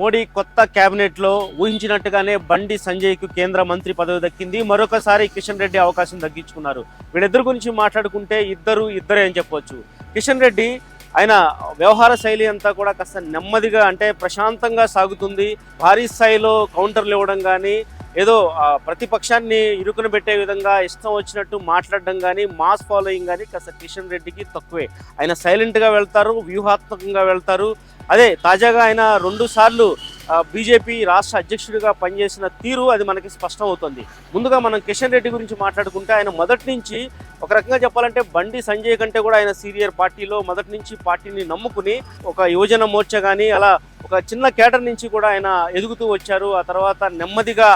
మోడీ కొత్త కేబినెట్లో ఊహించినట్టుగానే బండి సంజయ్కు కేంద్ర మంత్రి పదవి దక్కింది. మరొకసారి కిషన్ రెడ్డి అవకాశం దక్కించుకున్నారు వీళ్ళిద్దరు గురించి మాట్లాడుకుంటే ఇద్దరు ఇద్దరే అని చెప్పొచ్చు. కిషన్ రెడ్డి ఆయన వ్యవహార శైలి అంతా కూడా కాస్త నెమ్మదిగా అంటే ప్రశాంతంగా సాగుతుంది. భారీ స్థాయిలో కౌంటర్లు ఇవ్వడం కానీ ఏదో ప్రతిపక్షాన్ని ఇరుకున పెట్టే విధంగా ఇష్టం వచ్చినట్టు మాట్లాడడం కానీ మాస్ ఫాలోయింగ్ కానీ కాస్త కిషన్ రెడ్డికి తక్కువే. ఆయన సైలెంట్గా వెళ్తారు వ్యూహాత్మకంగా వెళ్తారు. అదే తాజాగా ఆయన రెండు సార్లు బీజేపీ రాష్ట్ర అధ్యక్షుడిగా పనిచేసిన తీరు అది మనకి స్పష్టం అవుతుంది. ముందుగా మనం కిషన్ రెడ్డి గురించి మాట్లాడుకుంటే ఆయన మొదటి నుంచి ఒక రకంగా చెప్పాలంటే బండి సంజయ్ కంటే కూడా ఆయన సీనియర్ పార్టీలో మొదటి నుంచి పార్టీని నమ్ముకుని ఒక యువజన మోర్చా కానీ అలా ఒక చిన్న కేటర్ నుంచి కూడా ఆయన ఎదుగుతూ వచ్చారు. ఆ తర్వాత నెమ్మదిగా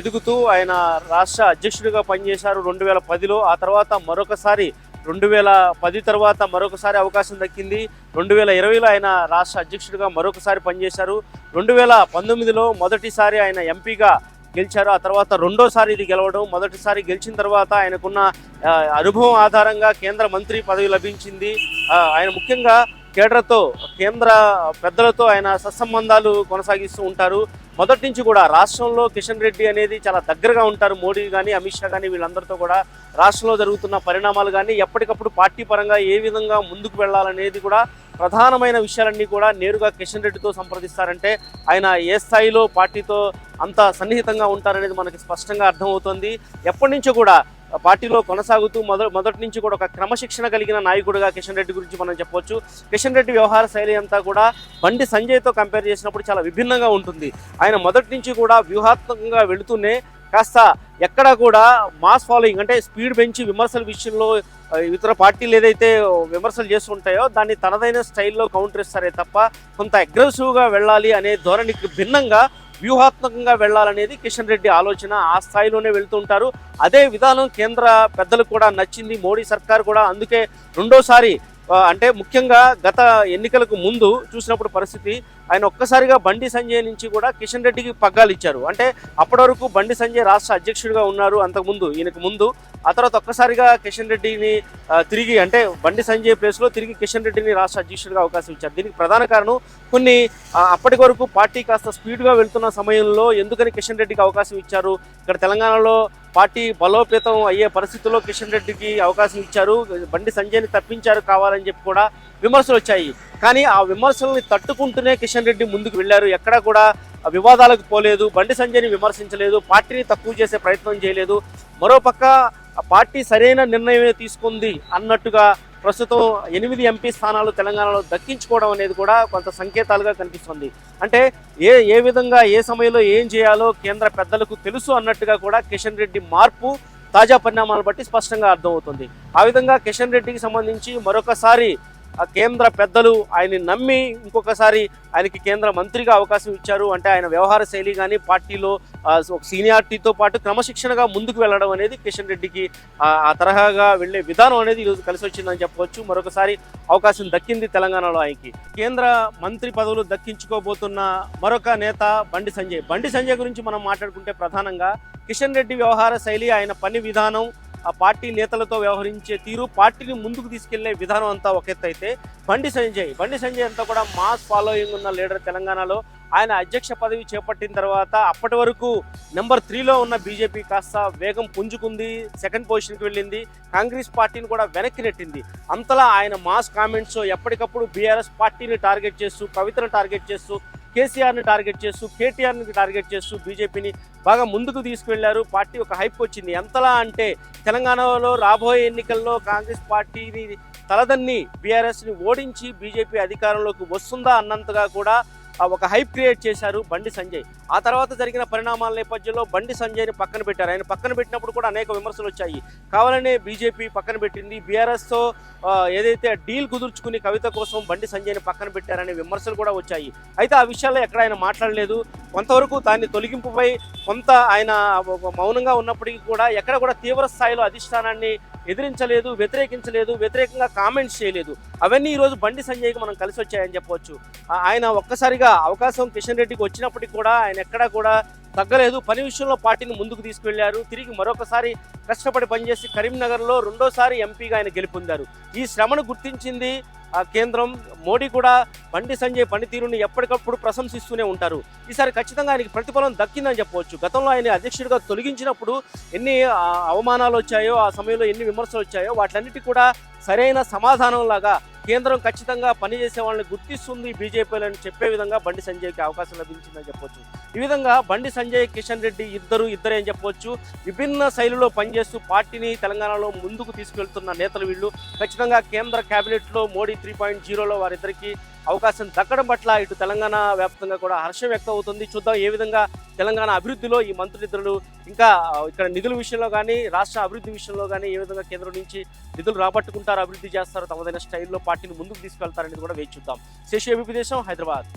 ఎదుగుతూ ఆయన రాష్ట్ర అధ్యక్షుడిగా పనిచేశారు రెండు వేల పదిలో. ఆ తర్వాత మరొకసారి రెండు వేల పది తర్వాత మరొకసారి అవకాశం దక్కింది. రెండు వేల ఇరవైలో ఆయన రాష్ట్ర అధ్యక్షుడిగా మరొకసారి పనిచేశారు. రెండు వేల పంతొమ్మిదిలో మొదటిసారి ఆయన ఎంపీగా గెలిచారు. ఆ తర్వాత రెండోసారి ఇది గెలవడం మొదటిసారి గెలిచిన తర్వాత ఆయనకున్న అనుభవం ఆధారంగా కేంద్ర మంత్రి పదవి లభించింది. ఆయన ముఖ్యంగా కేడర్తో కేంద్ర పెద్దలతో ఆయన సత్సంబంధాలు కొనసాగిస్తూ ఉంటారు. మొదటి నుంచి కూడా రాష్ట్రంలో కిషన్ రెడ్డి అనేది చాలా దగ్గరగా ఉంటారు. మోడీ కానీ అమిత్ షా కానీ వీళ్ళందరితో కూడా రాష్ట్రంలో జరుగుతున్న పరిణామాలు కానీ ఎప్పటికప్పుడు పార్టీ పరంగా ఏ విధంగా ముందుకు వెళ్ళాలనేది కూడా ప్రధానమైన విషయాలన్నీ కూడా నేరుగా కిషన్ రెడ్డితో సంప్రదిస్తారంటే ఆయన ఏ స్థాయిలో పార్టీతో అంత సన్నిహితంగా ఉంటారనేది మనకి స్పష్టంగా అర్థమవుతుంది. ఎప్పటి నుంచో కూడా పార్టీలో కొనసాగుతూ మొదటి మొదటి నుంచి కూడా ఒక క్రమశిక్షణ కలిగిన నాయకుడిగా కిషన్ రెడ్డి గురించి మనం చెప్పొచ్చు. కిషన్ రెడ్డి వ్యవహార శైలి అంతా కూడా బండి సంజయ్తో కంపేర్ చేసినప్పుడు చాలా విభిన్నంగా ఉంటుంది. ఆయన మొదటి నుంచి కూడా వ్యూహాత్మకంగా వెళుతూనే కాస్త ఎక్కడ కూడా మాస్ ఫాలోయింగ్ అంటే స్పీడ్ పెంచి విమర్శల విషయంలో ఇతర పార్టీలు ఏదైతే విమర్శలు చేస్తుంటాయో దాన్ని తనదైన స్టైల్లో కౌంటర్ ఇస్తారే తప్ప కొంత అగ్రెసివ్గా వెళ్ళాలి అనే ధోరణికి భిన్నంగా వ్యూహాత్మకంగా వెళ్ళాలనేది కిషన్ రెడ్డి ఆలోచన. ఆ స్థాయిలోనే వెళ్తుంటారు అదే విధానం కేంద్ర పెద్దలకు కూడా నచ్చింది. మోడీ సర్కార్ కూడా అందుకే రెండోసారి అంటే ముఖ్యంగా గత ఎన్నికలకు ముందు చూసినప్పుడు పరిస్థితి ఆయన ఒక్కసారిగా బండి సంజయ్ నుంచి కూడా కిషన్ రెడ్డికి పగ్గాలు ఇచ్చారు. అంటే అప్పటి వరకు బండి సంజయ్ రాష్ట్ర అధ్యక్షుడిగా ఉన్నారు అంతకుముందు. ఈయనకు ముందు ఆ తర్వాత ఒక్కసారిగా కిషన్ రెడ్డిని తిరిగి అంటే బండి సంజయ్ ప్లేస్లో తిరిగి కిషన్ రెడ్డిని రాష్ట్ర అధ్యక్షుడిగా అవకాశం ఇచ్చారు. దీనికి ప్రధాన కారణం కొన్ని అప్పటి వరకు పార్టీ కాస్త స్పీడ్గా వెళ్తున్న సమయంలో ఎందుకని కిషన్ రెడ్డికి అవకాశం ఇచ్చారు? ఇక్కడ తెలంగాణలో పార్టీ బలోపేతం అయ్యే పరిస్థితుల్లో కిషన్ రెడ్డికి అవకాశం ఇచ్చారు. బండి సంజయ్ని తప్పించారు కావాలని చెప్పి కూడా విమర్శలు వచ్చాయి. కానీ ఆ విమర్శల్ని తట్టుకుంటూనే కిషన్ రెడ్డి ముందుకు వెళ్ళారు. ఎక్కడా కూడా వివాదాలకు పోలేదు. బండి సంజయ్ని విమర్శించలేదు. పార్టీని తక్కువ చేసే ప్రయత్నం చేయలేదు. మరోపక్క పార్టీ సరైన నిర్ణయమే తీసుకుంది అన్నట్టుగా ప్రస్తుతం ఎనిమిది ఎంపీ స్థానాలు తెలంగాణలో దక్కించుకోవడం అనేది కూడా కొంత సంకేతాలుగా కనిపిస్తుంది. అంటే ఏ ఏ విధంగా ఏ సమయంలో ఏం చేయాలో కేంద్ర పెద్దలకు తెలుసు అన్నట్టుగా కూడా కిషన్ రెడ్డి మార్పు తాజా పరిణామాలను బట్టి స్పష్టంగా అర్థమవుతుంది. ఆ విధంగా కిషన్ రెడ్డికి సంబంధించి మరొకసారి ఆ కేంద్ర పెద్దలు ఆయన్ని నమ్మి ఇంకొకసారి ఆయనకి కేంద్ర మంత్రిగా అవకాశం ఇచ్చారు. అంటే ఆయన వ్యవహార శైలి కానీ పార్టీలో ఒక సీనియారిటీతో పాటు క్రమశిక్షణగా ముందుకు వెళ్ళడం అనేది కిషన్ రెడ్డికి ఆ ఆ తరహాగా వెళ్ళే విధానం అనేది ఈరోజు కలిసి వచ్చిందని చెప్పవచ్చు. మరొకసారి అవకాశం దక్కింది తెలంగాణలో ఆయనకి. కేంద్ర మంత్రి పదవులు దక్కించుకోబోతున్న మరొక నేత బండి సంజయ్. బండి సంజయ్ గురించి మనం మాట్లాడుకుంటే ప్రధానంగా కిషన్ రెడ్డి వ్యవహార శైలి ఆయన పని విధానం ఆ పార్టీ నేతలతో వ్యవహరించే తీరు పార్టీని ముందుకు తీసుకెళ్ళే విధానం అంతా ఒక ఎత్తు అయితే బండి సంజయ్. బండి సంజయ్ అంతా కూడా మాస్ ఫాలోయింగ్ ఉన్న లీడర్ తెలంగాణలో. ఆయన అధ్యక్ష పదవి చేపట్టిన తర్వాత అప్పటి వరకు నెంబర్ త్రీలో ఉన్న బీజేపీ కాస్త వేగం పుంజుకుంది సెకండ్ పొజిషన్కి వెళ్ళింది. కాంగ్రెస్ పార్టీని కూడా వెనక్కి నెట్టింది. అంతలా ఆయన మాస్ కామెంట్స్ ఎప్పటికప్పుడు బీఆర్ఎస్ పార్టీని టార్గెట్ చేస్తూ కవితను టార్గెట్ చేస్తూ కేసీఆర్ని టార్గెట్ చేస్తూ కేటీఆర్ని టార్గెట్ చేస్తూ బీజేపీని బాగా ముందుకు తీసుకువెళ్ళారు పార్టీ ఒక హైప్ వచ్చింది. ఎంతలా అంటే తెలంగాణలో రాబోయే ఎన్నికల్లో కాంగ్రెస్ పార్టీని తలదన్ని బీఆర్ఎస్ని ఓడించి బీజేపీ అధికారంలోకి వస్తుందా అన్నంతగా కూడా ఒక హైప్ క్రియేట్ చేశారు బండి సంజయ్. ఆ తర్వాత జరిగిన పరిణామాల నేపథ్యంలో బండి సంజయ్ని పక్కన పెట్టారు. ఆయన పక్కన పెట్టినప్పుడు కూడా అనేక విమర్శలు వచ్చాయి. కావాలనే బీజేపీ పక్కన పెట్టింది. బీఆర్ఎస్తో ఏదైతే డీల్ కుదుర్చుకుని కవిత కోసం బండి సంజయ్ని పక్కన పెట్టారనే విమర్శలు కూడా వచ్చాయి. అయితే ఆ విషయాల్లో ఎక్కడ ఆయన మాట్లాడలేదు. కొంతవరకు దాన్ని తొలగింపుపై కొంత ఆయన మౌనంగా ఉన్నప్పటికీ కూడా ఎక్కడ కూడా తీవ్ర స్థాయిలో అధిష్టానాన్ని ఎదిరించలేదు వ్యతిరేకించలేదు వ్యతిరేకంగా కామెంట్స్ చేయలేదు. అవన్నీ ఈరోజు బండి సంజయ్కి మనం కలిసి వచ్చాయని చెప్పవచ్చు ఆయన ఒక్కసారిగా అవకాశం కిషన్ రెడ్డికి వచ్చినప్పటికీ కూడా ఆయన ఎక్కడా కూడా తగ్గలేదు. పని విషయంలో పార్టీని ముందుకు తీసుకువెళ్ళారు తిరిగి మరొకసారి కష్టపడి పనిచేసి కరీంనగర్లో రెండోసారి ఎంపీగా ఆయన గెలుపొందారు. ఈ శ్రమను గుర్తించింది కేంద్రం మోడీ కూడా బండి సంజయ్ పనితీరుని ఎప్పటికప్పుడు ప్రశంసిస్తూనే ఉంటారు. ఈసారి ఖచ్చితంగా ఆయనకి ప్రతిఫలం దక్కిందని చెప్పవచ్చు. గతంలో ఆయన అధ్యక్షుడిగా తొలగించినప్పుడు ఎన్ని అవమానాలు వచ్చాయో ఆ సమయంలో ఎన్ని విమర్శలు వచ్చాయో వాటిలన్నిటి కూడా సరైన సమాధానం లాగా కేంద్రం ఖచ్చితంగా పనిచేసే వాళ్ళని గుర్తిస్తుంది బీజేపీలో అని చెప్పే విధంగా బండి సంజయ్కి అవకాశం లభించిందని చెప్పొచ్చు. ఈ విధంగా బండి సంజయ్ కిషన్ రెడ్డి ఇద్దరు ఇద్దరే అని చెప్పొచ్చు. విభిన్న శైలిలో పనిచేస్తూ పార్టీని తెలంగాణలో ముందుకు తీసుకెళ్తున్న నేతలు వీళ్ళు. ఖచ్చితంగా కేంద్ర కేబినెట్లో మోడీ త్రీ పాయింట్ జీరోలో వారిద్దరికీ అవకాశం దక్కడం పట్ల ఇటు తెలంగాణ వ్యాప్తంగా కూడా హర్షం వ్యక్తం అవుతుంది చూద్దాం ఏ విధంగా తెలంగాణ అభివృద్ధిలో ఈ మంత్రిద్దరులు ఇంకా ఇక్కడ నిధుల విషయంలో కానీ రాష్ట్ర అభివృద్ధి విషయంలో కానీ ఏ విధంగా కేంద్రం నుంచి నిధులు రాబట్టుకుంటారు అభివృద్ధి చేస్తారు తమదైన స్టైల్లో పార్టీని ముందుకు తీసుకెళ్తారనేది కూడా వేచి చూద్దాం. శేషు ఏబీపీ దేశం హైదరాబాద్.